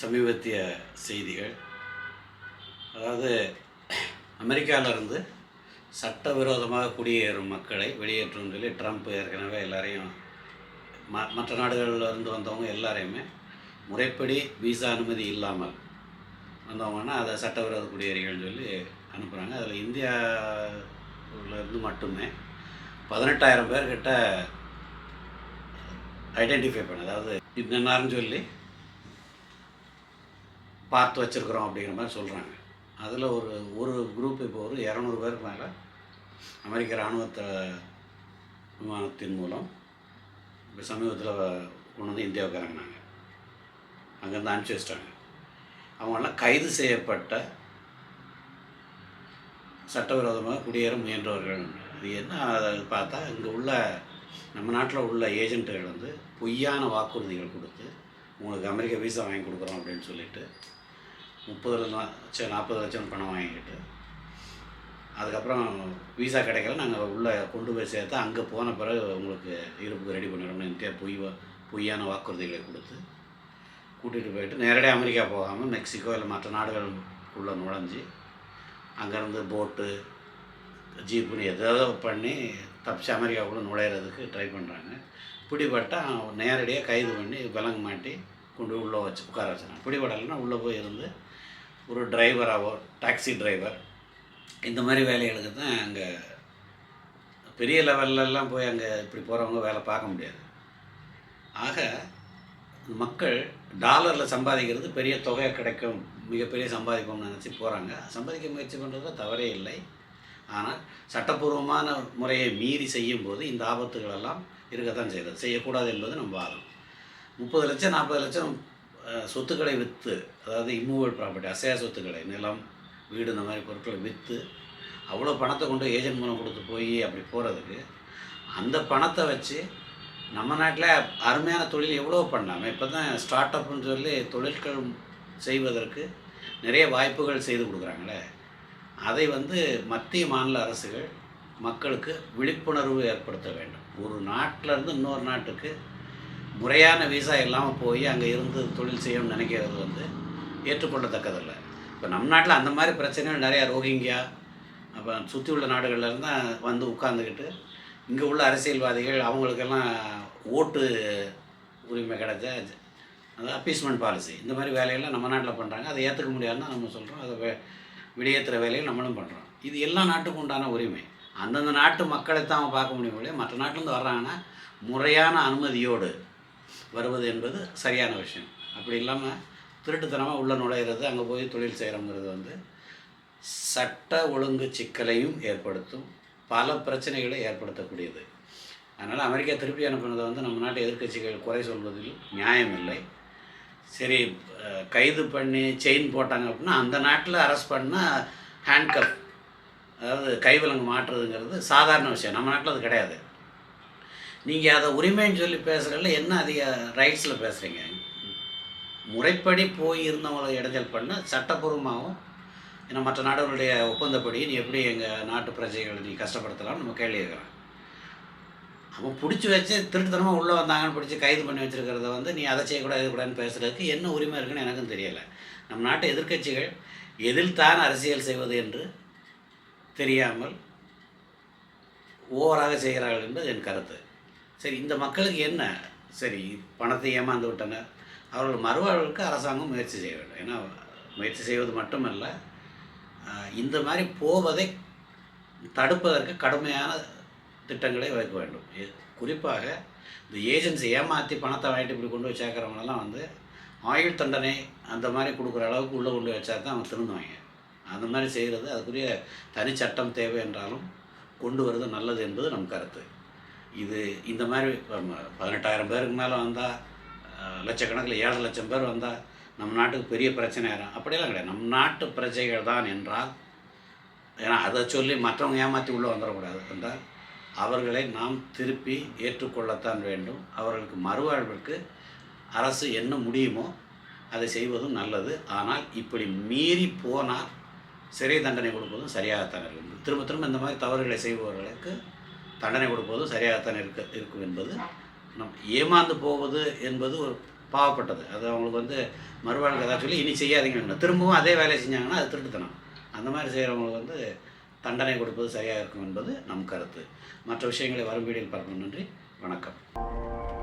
சமீபத்திய செய்திகள். அதாவது அமெரிக்காவிலிருந்து சட்டவிரோதமாக குடியேறும் மக்களை வெளியேற்றும் சொல்லி ட்ரம்ப் ஏற்கனவே எல்லாரையும் ம மற்ற நாடுகளில் இருந்து வந்தவங்க எல்லாரையுமே முறைப்படி விசா அனுமதி இல்லாமல் வந்தவங்கன்னா அதை சட்டவிரோத குடியேறிகள்னு சொல்லி அனுப்புகிறாங்க அதில் இந்தியாவிலேருந்து மட்டுமே பதினெட்டாயிரம் பேர்கிட்ட ஐடென்டிஃபை பண்ண அதாவது என்னென்னாருன்னு சொல்லி பார்த்து வச்சுருக்குறோம் அப்படிங்கிற மாதிரி சொல்கிறாங்க அதில் ஒரு ஒரு குரூப் இப்போ ஒரு இரநூறு பேருக்கு மேலே அமெரிக்க இராணுவத்தை விமானத்தின் மூலம் இப்போ சமீபத்தில் கொண்டு வந்து இந்தியாவுக்கு இறங்கினாங்க அங்கேருந்து அனுப்பிச்சி வச்சிட்டாங்க. அவங்கெல்லாம் கைது செய்யப்பட்ட சட்டவிரோதமாக குடியேற முயன்றவர்கள். அது என்ன? அதை பார்த்தா இங்கே உள்ள நம்ம நாட்டில் உள்ள ஏஜென்ட்டுகள் வந்து பொய்யான வாக்குறுதிகள் கொடுத்து உங்களுக்கு அமெரிக்க வீசா வாங்கி கொடுக்குறோம் அப்படின்னு சொல்லிட்டு முப்பது லட்சம் நாற்பது லட்சம் பணம் வாங்கிக்கிட்டு அதுக்கப்புறம் விசா கிடைக்கல நாங்கள் உள்ளே கொண்டு போய் சேர்த்து அங்கே போன பிறகு உங்களுக்கு இருப்புக்கு ரெடி பண்ணிடுறோம்னு பொய் பொய்யான வாக்குறுதிகளை கொடுத்து கூட்டிகிட்டு போயிட்டு நேரடியாக அமெரிக்கா போகாமல் மெக்சிகோ இல்லை மற்ற நாடுகளுக்குள்ளே நுழைஞ்சி அங்கேருந்து போட்டு ஜீப்புன்னு எதாவது பண்ணி தப்பிச்சு அமெரிக்காவுக்குள்ளே நுழையிறதுக்கு ட்ரை பண்ணுறாங்க பிடிபட்டால் நேரடியாக கைது பண்ணி விலங்கு மாட்டி கொண்டு உள்ளே வச்சு உட்கார வச்சுறாங்க பிடிபடலைன்னா உள்ளே போய் இருந்து ஒரு டிரைவராகவோ டாக்ஸி டிரைவர் இந்த மாதிரி வேலைகளுக்கு தான் அங்கே பெரிய லெவல்லலாம் போய் அங்கே இப்படி போகிறவங்க வேலை பார்க்க முடியாது. ஆக மக்கள் டாலரில் சம்பாதிக்கிறது பெரிய தொகை கிடைக்கும் மிகப்பெரிய சம்பாதிப்போம்னு நினச்சி போகிறாங்க சம்பாதிக்க முயற்சி பண்ணுறது தவறே இல்லை. ஆனால் சட்டப்பூர்வமான முறையை மீறி செய்யும்போது இந்த ஆபத்துகளெல்லாம் இருக்கத்தான் செய்கிறது செய்யக்கூடாது என்பது நம்ம வாதம். முப்பது லட்சம் நாற்பது லட்சம் சொத்துக்களை விற்று அதாவது இம்மூவல் ப்ராப்பர்ட்டி அசையா சொத்துக்களை நிலம் வீடு இந்த மாதிரி பொருட்களை விற்று அவ்வளோ பணத்தை கொண்டு ஏஜென்ட் மூலம் கொடுத்து போய் அப்படி போகிறதுக்கு அந்த பணத்தை வச்சு நம்ம நாட்டில் அருமையான தொழில் எவ்வளோ பண்ணலாமே இப்போ தான் ஸ்டார்ட் அப்னு சொல்லி தொழில்கள் செய்வதற்கு நிறைய வாய்ப்புகள் செய்து கொடுக்குறாங்களே அதை வந்து மத்திய மாநில அரசுகள் மக்களுக்கு விழிப்புணர்வு ஏற்படுத்த வேண்டும். ஒரு நாட்டிலேருந்து இன்னொரு நாட்டுக்கு முறையான விசா இல்லாமல் போய் அங்கே இருந்து தொழில் செய்யணும்னு நினைக்கிறது வந்து ஏற்றுக்கொள்ளத்தக்கதில்லை. இப்போ நம் நாட்டில் அந்த மாதிரி பிரச்சனைகள் நிறையா ரோஹிங்கியா அப்போ சுற்றி உள்ள நாடுகள்லேருந்து தான் வந்து உட்காந்துக்கிட்டு இங்கே உள்ள அரசியல்வாதிகள் அவங்களுக்கெல்லாம் ஓட்டு உரிமை கிடைச்ச அது அப்பீஸ்மெண்ட் பாலிசி இந்த மாதிரி வேலையெல்லாம் நம்ம நாட்டில் பண்ணுறாங்க அதை ஏற்றுக்க முடியாதுன்னு நம்ம சொல்கிறோம் அதை வே- வெளியேற்றுற வேலையை நம்மளும் பண்ணுறோம் இது எல்லா நாட்டுக்கும் உண்டான உரிமை. அந்தந்த நாட்டு மக்களை தான் அவன் பார்க்க முடியும் இல்லையா மற்ற நாட்டிலேருந்து வர்றாங்கன்னா முறையான அனுமதியோடு வருவது என்பது சரியான விஷயம். அப்படி இல்லாமல் திருட்டுத்தனமாக உள்ளே நுழையிறது அங்கே போய் தொழில் செய்கிறோங்கிறது வந்து சட்ட ஒழுங்கு சிக்கலையும் ஏற்படுத்தும் பல பிரச்சனைகளை ஏற்படுத்தக்கூடியது. அதனால் அமெரிக்கா திருப்பி அனுப்பினதை வந்து நம்ம நாட்டு எதிர்க்கட்சிகள் குறை சொல்வதில் நியாயம் இல்லை. சரி கைது பண்ணி செயின் போட்டாங்க அப்படின்னா அந்த நாட்டில் அரெஸ்ட் பண்ணால் ஹேண்ட்கப் அதாவது கைவிலங்கு மாற்றுறதுங்கிறது சாதாரண விஷயம். நம்ம நாட்டில் அது கிடையாது. நீங்கள் அதை உரிமைன்னு சொல்லி பேசுகிறதுல என்ன அதிக ரைட்ஸில் பேசுகிறீங்க முறைப்படி போய் இருந்தவங்களை இடைஞ்சல் பண்ண சட்டப்பூர்வமாகவும் ஏன்னா மற்ற நாடுகளுடைய ஒப்பந்தப்படி நீ எப்படி எங்கள் நாட்டு பிரஜைகளை நீ கஷ்டப்படுத்தலாம்னு நம்ம கேள்வி இருக்கிறான் அவன் பிடிச்சி வச்சு திருட்டுத்தனமாக உள்ளே வந்தாங்கன்னு பிடிச்சி கைது பண்ணி வச்சுருக்கிறத வந்து நீ அதை செய்யக்கூடாது இது கூடாதுன்னு பேசுகிறதுக்கு என்ன உரிமை இருக்குன்னு எனக்கும் தெரியலை. நம் நாட்டு எதிர்க்கட்சிகள் எதில் தான் அரசியல் செய்வது என்று தெரியாமல் ஓவராக செய்கிறார்கள் என்பது என் கருத்து. சரி இந்த மக்களுக்கு என்ன? சரி பணத்தை ஏமாந்து விட்டனர். அவர்கள் மறுவாழ்வுக்கு அரசாங்கம் முயற்சி செய்ய வேண்டும் ஏன்னா முயற்சி செய்வது மட்டுமல்ல இந்த மாதிரி போவதை தடுப்பதற்கு கடுமையான திட்டங்களை வைக்க வேண்டும். குறிப்பாக இந்த ஏஜென்சி ஏமாற்றி பணத்தை வாங்கிட்டு இப்படி கொண்டு போய் சேர்க்குறவங்களெல்லாம் வந்து ஆயுள் தண்டனை அந்த மாதிரி கொடுக்குற அளவுக்கு உள்ளே கொண்டு வச்சா தான் அவங்க திருந்துவாங்க. அந்த மாதிரி செய்கிறது அதுக்குரிய தனிச்சட்டம் தேவை என்றாலும் கொண்டு வருவது நல்லது என்பது நம் கருத்து. இது இந்த மாதிரி பதினெட்டாயிரம் பேருக்கு மேலே வந்தால் லட்சக்கணக்கில் ஏழு லட்சம் பேர் வந்தால் நம்ம நாட்டுக்கு பெரிய பிரச்சனை ஆயிரும். அப்படியெல்லாம் கிடையாது. நம் நாட்டு பிரஜைகள் தான் என்றால் ஏன்னா அதை சொல்லி மற்றவங்க ஏமாற்றி உள்ளே வந்துடக்கூடாது என்றால் அவர்களை நாம் திருப்பி ஏற்றுக்கொள்ளத்தான் வேண்டும். அவர்களுக்கு மறுவாழ்விற்கு அரசு என்ன முடியுமோ அதை செய்வதும் நல்லது. ஆனால் இப்படி மீறி போனால் சிறை தண்டனை கொடுப்பதும் சரியாகத்தான் இருக்கும். திரும்ப திரும்ப இந்த மாதிரி தவறுகளை செய்பவர்களுக்கு தண்டனை கொடுப்பதும் சரியாகத்தான் இருக்க இருக்கும் என்பது நம் ஏமாந்து போவது என்பது ஒரு பாவப்பட்டது. அது அவங்களுக்கு வந்து மறுவாழ்வு ஏதாவது சொல்லி இனி செய்யாதீங்க திரும்பவும் அதே வேலையை செஞ்சாங்கன்னா அது திருட்டுத்தனம். அந்த மாதிரி செய்கிறவங்களுக்கு வந்து தண்டனை கொடுப்பது சரியாக இருக்கும் என்பது நம் கருத்து. மற்ற விஷயங்களை வரும் வீடியில் பார்க்கணும் நன்றி. வணக்கம்.